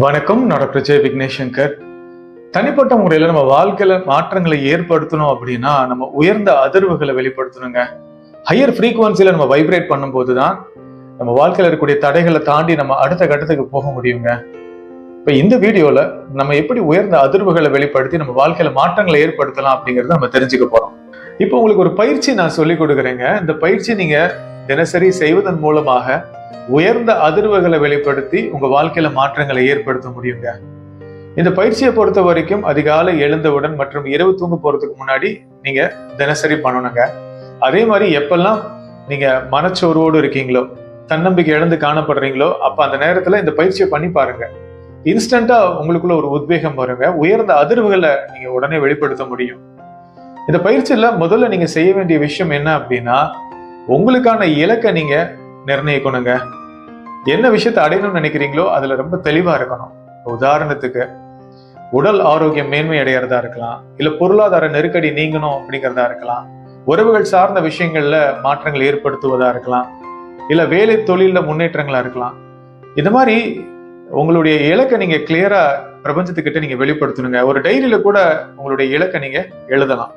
வணக்கம். நான் டாக்டர் ஜெய விக்னேஷ் சங்கர் தனிப்பட்ட முறையில் நம்ம வாழ்க்கையில மாற்றங்களை ஏற்படுத்தணும் அப்படின்னா நம்ம உயர்ந்த அதிர்வுகளை வெளிப்படுத்தணுங்க. ஹையர் ஃப்ரீக்குவன்சியில் நம்ம வைப்ரேட் பண்ணும்போது தான் நம்ம வாழ்க்கையில இருக்கக்கூடிய தடைகளை தாண்டி நம்ம அடுத்த கட்டத்துக்கு போக முடியுங்க. இப்போ இந்த வீடியோல நம்ம எப்படி உயர்ந்த அதிர்வுகளை வெளிப்படுத்தி நம்ம வாழ்க்கையில மாற்றங்களை ஏற்படுத்தலாம் அப்படிங்கறத நம்ம தெரிஞ்சுக்க போறோம். இப்போ உங்களுக்கு ஒரு பயிற்சி நான் சொல்லிக் கொடுக்குறேங்க. இந்த பயிற்சி நீங்கள் தினசரி செய்வதன் மூலமாக உயர்ந்த அதிர்வுகளை வெளிப்படுத்தி உங்க வாழ்க்கையில மாற்றங்களை ஏற்படுத்த முடியுங்க. இந்த பயிற்சியை பொறுத்த வரைக்கும் அதிகாலை எழுந்தவுடன் மற்றும் இரவு தூங்க போறதுக்கு முன்னாடி நீங்க தினசரி பண்ணணுங்க. அதே மாதிரி எப்பெல்லாம் நீங்க மனச்சோர்வோடு இருக்கீங்களோ தன்னம்பிக்கை இழந்து காணப்படுறீங்களோ அப்ப அந்த நேரத்துல இந்த பயிற்சியை பண்ணி பாருங்க. இன்ஸ்டன்டா உங்களுக்குள்ள ஒரு உத்வேகம் வருங்க. உயர்ந்த அதிர்வுகளை நீங்க உடனே வெளிப்படுத்த முடியும். இந்த பயிற்சியில முதல்ல நீங்க செய்ய வேண்டிய விஷயம் என்ன அப்படின்னா உங்களுக்கான இலக்கை நீங்க நிர்ணயிக்கணுங்க. என்ன விஷயத்தை அடையணும்னு நினைக்கிறீங்களோ அதுல ரொம்ப தெளிவா இருக்கணும். உதாரணத்துக்கு உடல் ஆரோக்கியம் மேன்மை அடையிறதா இருக்கலாம் இல்ல பொருளாதார நெருக்கடி நீங்கணும் அப்படிங்கிறதா இருக்கலாம் உறவுகள் சார்ந்த விஷயங்கள்ல மாற்றங்கள் ஏற்படுத்துவதா இருக்கலாம் இல்ல வேலை தொழில முன்னேற்றங்களா இருக்கலாம். இது மாதிரி உங்களுடைய இலக்கை நீங்க கிளியரா பிரபஞ்சத்துக்கிட்ட நீங்க வெளிப்படுத்தணுங்க. ஒரு டைரியில கூட உங்களுடைய இலக்கை நீங்க எழுதலாம்.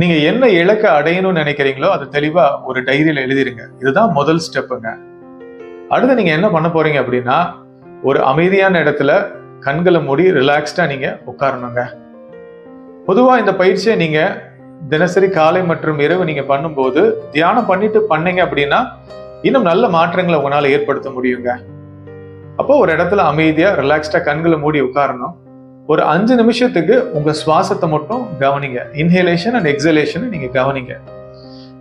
நீங்க என்ன இலக்கை அடையணும்னு நினைக்கிறீங்களோ அதை தெளிவா ஒரு டைரியில எழுதிருங்க. இதுதான் முதல் ஸ்டெப்புங்க. அடுத்து நீங்க என்ன பண்ண போறீங்க அப்படின்னா ஒரு அமைதியான இடத்துல கண்களை மூடி ரிலாக்ஸ்டா நீங்க உட்காரணுங்க. பொதுவா இந்த பயிற்சியை நீங்க தினசரி காலை மற்றும் இரவு நீங்க பண்ணும்போது தியானம் பண்ணிட்டு பண்ணீங்க அப்படின்னா இன்னும் நல்ல மாற்றங்களை உங்களால ஏற்படுத்த முடியுங்க. அப்போ ஒரு இடத்துல அமைதியா ரிலாக்ஸ்டா கண்களை மூடி உட்காரணும். ஒரு அஞ்சு நிமிஷத்துக்கு உங்கள் சுவாசத்தை மட்டும் கவனிங்க. இன்ஹேலேஷன் அண்ட் எக்ஸலேஷன் நீங்கள் கவனிங்க.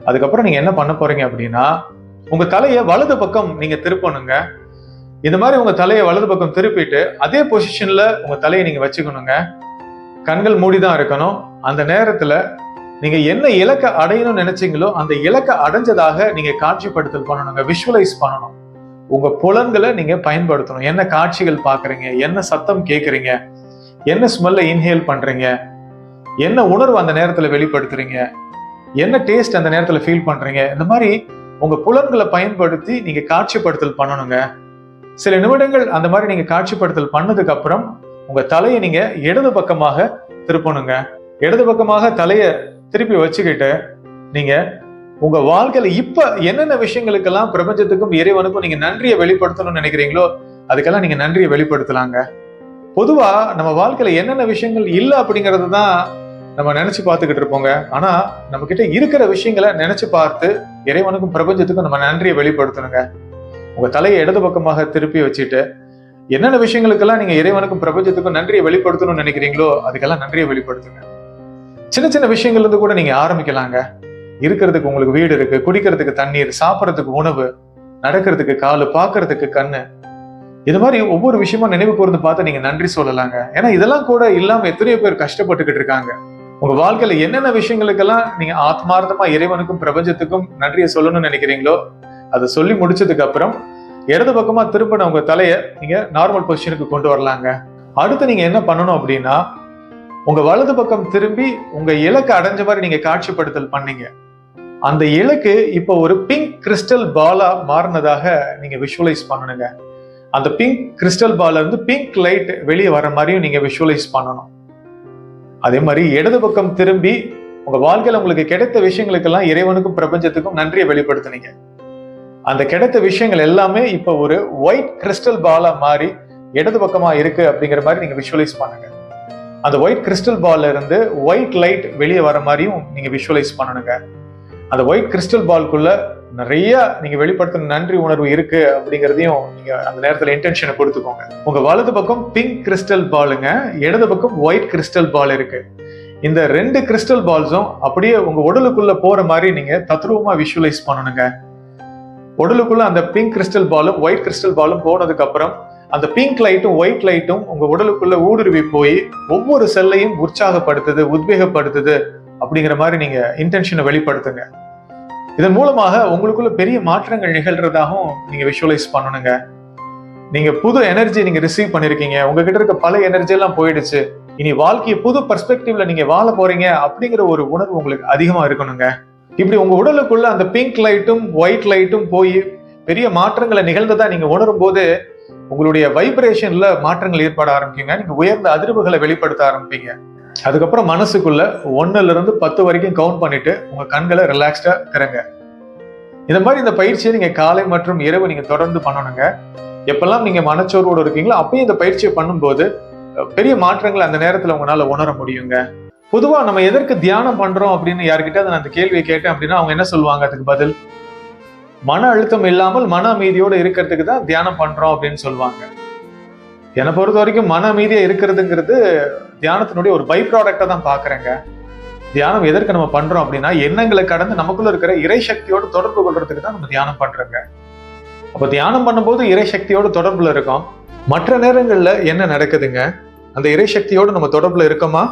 அதுக்கப்புறம் நீங்கள் என்ன பண்ண போகிறீங்க அப்படின்னா உங்கள் தலையை வலது பக்கம் நீங்கள் திருப்பணுங்க. இந்த மாதிரி உங்கள் தலையை வலது பக்கம் திருப்பிட்டு அதே பொசிஷனில் உங்கள் தலையை நீங்கள் வச்சுக்கணுங்க. கண்கள் மூடி தான் இருக்கணும். அந்த நேரத்தில் நீங்கள் என்ன இலக்கை அடையணும்னு நினைச்சீங்களோ அந்த இலக்கை அடைஞ்சதாக நீங்கள் காட்சிப்படுத்தல் பண்ணணுங்க. விஷுவலைஸ் பண்ணணும். உங்கள் புலன்களை நீங்கள் பயன்படுத்தணும். என்ன காட்சிகள் பார்க்குறீங்க? என்ன சத்தம் கேட்குறீங்க? என்ன ஸ்மெல்ல இன்ஹேல் பண்றீங்க? என்ன உணர்வு அந்த நேரத்துல வெளிப்படுத்துறீங்க? என்ன டேஸ்ட் அந்த நேரத்துல ஃபீல் பண்றீங்க? இந்த மாதிரி உங்க புலன்களை பயன்படுத்தி நீங்க காட்சிப்படுத்தல் பண்ணணுங்க. சில நிமிடங்கள் அந்த மாதிரி நீங்க காட்சிப்படுத்தல் பண்ணதுக்கு அப்புறம் உங்க தலையை நீங்க இடது பக்கமாக திருப்பணுங்க. இடது பக்கமாக தலையை திருப்பி வச்சுக்கிட்டு நீங்க உங்க வாழ்க்கையில இப்ப என்னென்ன விஷயங்களுக்கெல்லாம் பிரபஞ்சத்துக்கும் இறைவனுக்கும் நீங்க நன்றியை வெளிப்படுத்தணும்னு நினைக்கிறீங்களோ அதுக்கெல்லாம் நீங்க நன்றியை வெளிப்படுத்தலாங்க. பொதுவா நம்ம வாழ்க்கையில என்னென்ன விஷயங்கள் இல்லை அப்படிங்கிறது தான் நம்ம நினைச்சு பார்த்துக்கிட்டு இருப்போங்க. ஆனா நம்ம கிட்ட இருக்கிற விஷயங்களை நினைச்சு பார்த்து இறைவனுக்கும் பிரபஞ்சத்துக்கும் நம்ம நன்றியை வெளிப்படுத்தணுங்க. உங்க தலையை இடது பக்கமாக திருப்பி வச்சுட்டு என்னென்ன விஷயங்களுக்கெல்லாம் நீங்க இறைவனுக்கும் பிரபஞ்சத்துக்கும் நன்றியை வெளிப்படுத்தணும்னு நினைக்கிறீங்களோ அதுக்கெல்லாம் நன்றியை வெளிப்படுத்துங்க. சின்ன சின்ன விஷயங்கள்ல இருந்து கூட நீங்க ஆரம்பிக்கலாங்க. இருக்கிறதுக்கு உங்களுக்கு வீடு இருக்கு குடிக்கிறதுக்கு தண்ணீர் சாப்பிட்றதுக்கு உணவு நடக்கிறதுக்கு காலு பார்க்கறதுக்கு கண்ணு இது மாதிரி ஒவ்வொரு விஷயமா நினைவு கூர்ந்து பார்த்து நீங்க நன்றி சொல்லலாங்க. ஏன்னா இதெல்லாம் கூட இல்லாம எத்தனையோ பேர் கஷ்டப்பட்டுக்கிட்டு இருக்காங்க. உங்க வாழ்க்கையில என்னென்ன விஷயங்களுக்கெல்லாம் நீங்க ஆத்மார்த்தமா இறைவனுக்கும் பிரபஞ்சத்துக்கும் நன்றியை சொல்லணும்னு நினைக்கிறீங்களோ அதை சொல்லி முடிச்சதுக்கு அப்புறம் இடது பக்கமா திரும்பின உங்க தலையை நீங்க நார்மல் பொசிஷனுக்கு கொண்டு வரலாங்க. அடுத்து நீங்க என்ன பண்ணணும் அப்படின்னா உங்க வலது பக்கம் திரும்பி உங்க இலக்கு அடைஞ்ச மாதிரி நீங்க காட்சிப்படுத்தல் பண்ணீங்க. அந்த இலக்கு இப்போ ஒரு பிங்க் கிறிஸ்டல் பாலா மாறினதாக நீங்க விஷுவலைஸ் பண்ணணுங்க. அந்த பிங்க் கிறிஸ்டல் பால்ல இருந்து பிங்க் லைட் வெளியே வர மாதிரியும் நீங்க விஷுவலைஸ் பண்ணணும். அதே மாதிரி இடது பக்கம் திரும்பி உங்க வாழ்க்கையில உங்களுக்கு கிடைத்த விஷயங்களுக்கெல்லாம் இறைவனுக்கும் பிரபஞ்சத்துக்கும் நன்றியை வெளிப்படுத்துனீங்க. அந்த கிடைத்த விஷயங்கள் எல்லாமே இப்போ ஒரு ஒயிட் கிறிஸ்டல் பாலா மாறி இடது பக்கமா இருக்கு அப்படிங்கிற மாதிரி நீங்க விஷுவலைஸ் பண்ணுங்க. அந்த ஒயிட் கிறிஸ்டல் பால்ல இருந்து ஒயிட் லைட் வெளியே வர மாதிரியும் நீங்க விஷுவலைஸ் பண்ணணுங்க அந்த ஒயிட் கிறிஸ்டல் பால்குள்ள நிறைய நீங்க வெளிப்படுத்தின நன்றி உணர்வு இருக்கு அப்படிங்கிறதையும் நீங்க அந்த நேரத்துல இன்டென்ஷனை கொடுத்துக்கோங்க. உங்க வலது பக்கம் பிங்க் கிறிஸ்டல் பாலுங்க இடது பக்கம் ஒயிட் கிறிஸ்டல் பால் இருக்கு. இந்த ரெண்டு கிறிஸ்டல் பால்ஸும் அப்படியே உங்க உடலுக்குள்ள போற மாதிரி நீங்க தத்ரூபமா விஷுவலைஸ் பண்ணணுங்க. உடலுக்குள்ள அந்த பிங்க் கிறிஸ்டல் பாலும் ஒயிட் கிறிஸ்டல் பாலும் போனதுக்கு அப்புறம் அந்த பிங்க் லைட்டும் ஒயிட் லைட்டும் உங்க உடலுக்குள்ள ஊடுருவி போய் ஒவ்வொரு செல்லையும் உற்சாகப்படுத்துது உத்வேகப்படுத்துது அப்படிங்கிற மாதிரி நீங்க இன்டென்ஷனை வெளிப்படுத்துங்க. இதன் மூலமாக உங்களுக்குள்ள பெரிய மாற்றங்கள் நிகழ்றதாகவும் நீங்க விஷுவலைஸ் பண்ணணுங்க. நீங்க புது எனர்ஜி நீங்க ரிசீவ் பண்ணிருக்கீங்க. உங்ககிட்ட இருக்க பல எனர்ஜி எல்லாம் போயிடுச்சு. இனி வாழ்க்கையை புது பர்ஸ்பெக்டிவ்ல நீங்க வாழ போறீங்க அப்படிங்கிற ஒரு உணர்வு உங்களுக்கு அதிகமா இருக்கணுங்க. இப்படி உங்க உடலுக்குள்ள அந்த பிங்க் லைட்டும் ஒயிட் லைட்டும் போய் பெரிய மாற்றங்களை நிகழ்ந்ததா நீங்க உணரும் போது உங்களுடைய வைப்ரேஷன்ல மாற்றங்கள் ஏற்பட ஆரம்பிக்குங்க. நீங்க உயர்ந்த அதிர்வுகளை வெளிப்படுத்த ஆரம்பிப்பீங்க. அதுக்கப்புறம் மனசுக்குள்ள ஒன்னுலேருந்து பத்து வரைக்கும் கவுண்ட் பண்ணிட்டு உங்க கண்களை ரிலாக்ஸ்டாக திறங்க. இந்த மாதிரி இந்த பயிற்சியை நீங்க காலை மற்றும் இரவு நீங்க தொடர்ந்து பண்ணணுங்க. எப்பெல்லாம் நீங்க மனச்சோர்வோடு இருக்கீங்களோ அப்பயும் இந்த பயிற்சியை பண்ணும்போது பெரிய மாற்றங்களை அந்த நேரத்துல உங்களால உணர முடியுங்க. பொதுவா நம்ம எதற்கு தியானம் பண்றோம் அப்படின்னு யார்கிட்ட நான் அந்த கேள்வியை கேட்டேன் அப்படின்னா அவங்க என்ன சொல்லுவாங்க? அதுக்கு பதில் மன அழுத்தம் இல்லாமல் மன அமைதியோட இருக்கிறதுக்கு தான் தியானம் பண்றோம் அப்படின்னு சொல்லுவாங்க. என்னை பொறுத்த வரைக்கும் மன அமைதியா இருக்கிறதுங்கிறது தியானத்தினுடைய ஒரு பை ப்ராடக்டா தான் பாக்குறேங்க தியானம் எதற்கு நம்ம பண்றோம் அப்படின்னா எண்ணங்களை கடந்து நமக்குள்ள இருக்கிற இறை சக்தியோடு தொடர்பு கொள்றதுக்கு தான் நம்ம தியானம் பண்றோங்க. அப்ப தியானம் பண்ணும்போது இறை சக்தியோடு தொடர்புல இருக்கோம். மற்ற நேரங்கள்ல என்ன நடக்குதுங்க? அந்த இறை சக்தியோடு நம்ம தொடர்புல இருக்கோமா?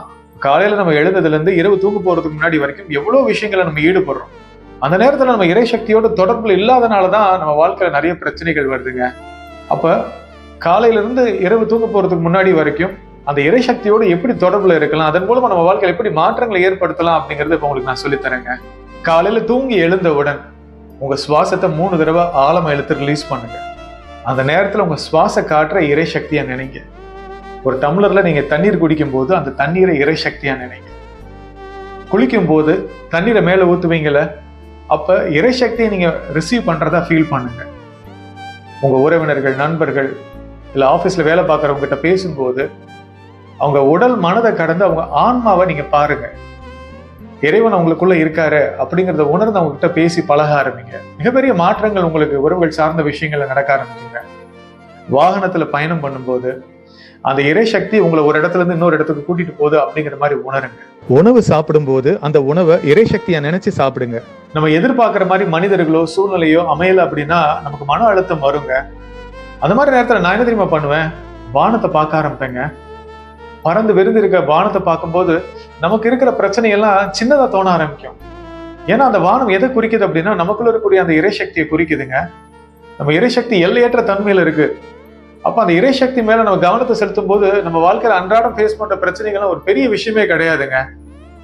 காலையில நம்ம எழுந்ததுல இருந்து இரவு தூங்க போறதுக்கு முன்னாடி வரைக்கும் எவ்வளவு விஷயங்களை நம்ம ஈடுபடுறோம். அந்த நேரத்துல நம்ம இறை சக்தியோட தொடர்புல இல்லாதனால தான் நம்ம வாழ்க்கையில நிறைய பிரச்சனைகள் வருதுங்க. அப்ப காலையில இருந்து இரவு தூங்க போறதுக்கு முன்னாடி வரைக்கும் அந்த இறை சக்தியோட எப்படி தொடர்புல இருக்கலாம் அதன் மூலமா நம்ம வாழ்க்கையில எப்படி மாற்றங்களை ஏற்படுத்தலாம் அப்படிங்கறது இப்ப உங்களுக்கு நான் சொல்லித்தரேங்க. காலையில தூங்கி எழுந்தவுடன் உங்க சுவாசத்தை மூணு தடவை ஆழமா இழுத்து ரிலீஸ் பண்ணுங்க. அந்த நேரத்துல உங்க சுவாச காற்ற இறை சக்தியா நினைங்க. ஒரு டம்ளர்ல நீங்க தண்ணீர் குடிக்கும் போது அந்த தண்ணீரை இறை சக்தியா நினைங்க. குளிக்கும் போது தண்ணீரை மேல ஊத்துவீங்கள அப்ப இறை சக்தியை நீங்க ரிசீவ் பண்றதா ஃபீல் பண்ணுங்க. உங்க உறவினர்கள் நண்பர்கள் இல்ல ஆபீஸ்ல வேலை பார்க்கறவங்க கிட்ட பேசும்போது அவங்க உடல் மனதை கடந்து அவங்க ஆன்மாவை நீங்க பாருங்க. இறைவன் உங்களுக்குள்ள இருக்காரு அப்படிங்கறத உணர்ந்து அவங்க கிட்ட பேசி பழக ஆரம்பிங்க. மிகப்பெரிய மாற்றங்கள் உங்களுக்கு உறவுகள் சார்ந்த விஷயங்கள்ல நடக்க ஆரம்பிக்குங்க. வாகனத்துல பயணம் பண்ணும்போது அந்த இறை சக்தி உங்களை ஒரு இடத்துல இருந்து இன்னொரு இடத்துக்கு கூட்டிட்டு போகுது அப்படிங்கிற மாதிரி உணருங்க. உணவு சாப்பிடும்போது அந்த உணவை இறை சக்தியா நினைச்சு சாப்பிடுங்க. நம்ம எதிர்பார்க்கிற மாதிரி மனிதர்களோ சூழ்நிலையோ அமையல அப்படின்னா நமக்கு மன அழுத்தம் வருங்க. அந்த மாதிரி நேரத்துல நான் என்ன தெரியுமா பண்ணுவேன்? வானத்தை பார்க்க ஆரம்பிப்பேங்க. பறந்து விருந்து இருக்க வானத்தை பார்க்கும்போது நமக்கு இருக்கிற பிரச்சனையெல்லாம் சின்னதாக தோண ஆரம்பிக்கும். ஏன்னா அந்த வானம் எதை குறிக்குது அப்படின்னா நமக்குள்ள இருக்கக்கூடிய அந்த இறைசக்தியை குறிக்குதுங்க. நம்ம இறைசக்தி எல்லையற்ற தன்மையில் இருக்கு. அப்போ அந்த இறைசக்தி மேலே நம்ம கவனத்தை செலுத்தும் போது நம்ம வாழ்க்கையில் அன்றாடம் ஃபேஸ் பண்ணுற பிரச்சனைகள்லாம் ஒரு பெரிய விஷயமே கிடையாதுங்க.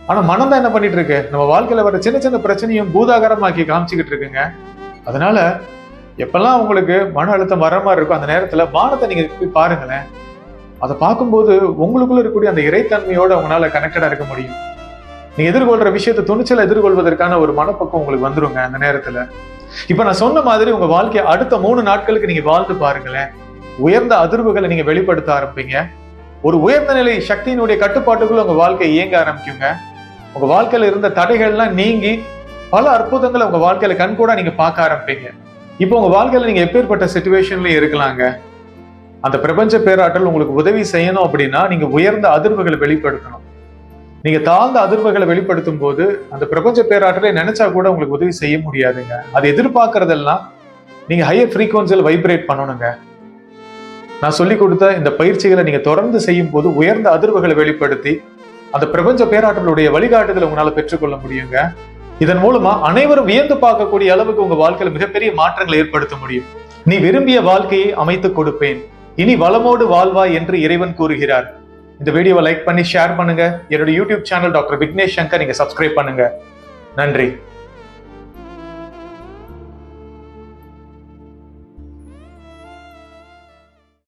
ஆனால் மனம் தான் என்ன பண்ணிட்டு இருக்கு நம்ம வாழ்க்கையில் வர சின்ன சின்ன பிரச்சனையும் பூதாகரமாக்கி காமிச்சிக்கிட்டு இருக்குங்க. அதனால எப்பெல்லாம் உங்களுக்கு மன அழுத்தம் வர மாதிரி இருக்கும் அந்த நேரத்தில் வானத்தை நீங்கள் போய் பாருங்களேன். அதை பார்க்கும்போது உங்களுக்குள்ள இருக்கக்கூடிய அந்த இறைத்தன்மையோட உங்களால கனெக்டடாக இருக்க முடியும். நீங்க எதிர்கொள்ற விஷயத்தை துணிச்சல எதிர்கொள்வதற்கான ஒரு மனப்பக்கம் உங்களுக்கு வந்துருங்க அந்த நேரத்துல. இப்ப நான் சொன்ன மாதிரி உங்க வாழ்க்கையை அடுத்த மூணு நாட்களுக்கு நீங்க வாழ்ந்து பாருங்களேன். உயர்ந்த அதிர்வுகளை நீங்க வெளிப்படுத்த ஆரம்பிப்பீங்க ஒரு உயர்ந்த நிலை சக்தியினுடைய கட்டுப்பாட்டுக்குள்ள உங்க வாழ்க்கையை இயங்க ஆரம்பிக்குங்க. உங்க வாழ்க்கையில இருந்த தடைகள்லாம் நீங்கி பல அற்புதங்களை உங்க வாழ்க்கையில கண்கூட நீங்க பார்க்க ஆரம்பிப்பீங்க. இப்போ உங்க வாழ்க்கையில நீங்க எப்பேற்பட்ட சுச்சுவேஷன்லயும் இருக்கலாங்க. அந்த பிரபஞ்ச பேராற்றல் உங்களுக்கு உதவி செய்யணும் அப்படின்னா நீங்க உயர்ந்த அதிர்வுகளை வெளிப்படுத்தணும். நீங்க தாழ்ந்த அதிர்வுகளை வெளிப்படுத்தும் போது அந்த பிரபஞ்ச பேராற்றலை நினைச்சா கூட உங்களுக்கு உதவி செய்ய முடியாதுங்க. அது எதிர்பார்க்கறதெல்லாம் நீங்க ஹையர் ஃப்ரீக்குவன்சியில் வைப்ரேட் பண்ணணுங்க. நான் சொல்லி கொடுத்த இந்த பயிற்சிகளை நீங்க தொடர்ந்து செய்யும் போது உயர்ந்த அதிர்வுகளை வெளிப்படுத்தி அந்த பிரபஞ்ச பேராற்றலுடைய வழிகாட்டுதலை உங்களால பெற்றுக்கொள்ள முடியுங்க. இதன் மூலமா அனைவரும் வியந்து பார்க்கக்கூடிய அளவுக்கு உங்க வாழ்க்கையில மிகப்பெரிய மாற்றங்களை ஏற்படுத்த முடியும். நீ விரும்பிய வாழ்க்கையை அமைத்துக் கொடுப்பேன். இனி வளமோடு வாழ்வாய் என்று இறைவன் கூறுகிறார். இந்த வீடியோவை லைக் பண்ணி ஷேர் பண்ணுங்க. என்னோட YouTube channel doctor Vignesh Shankar நீங்க சப்ஸ்கிரைப் பண்ணுங்க. நன்றி.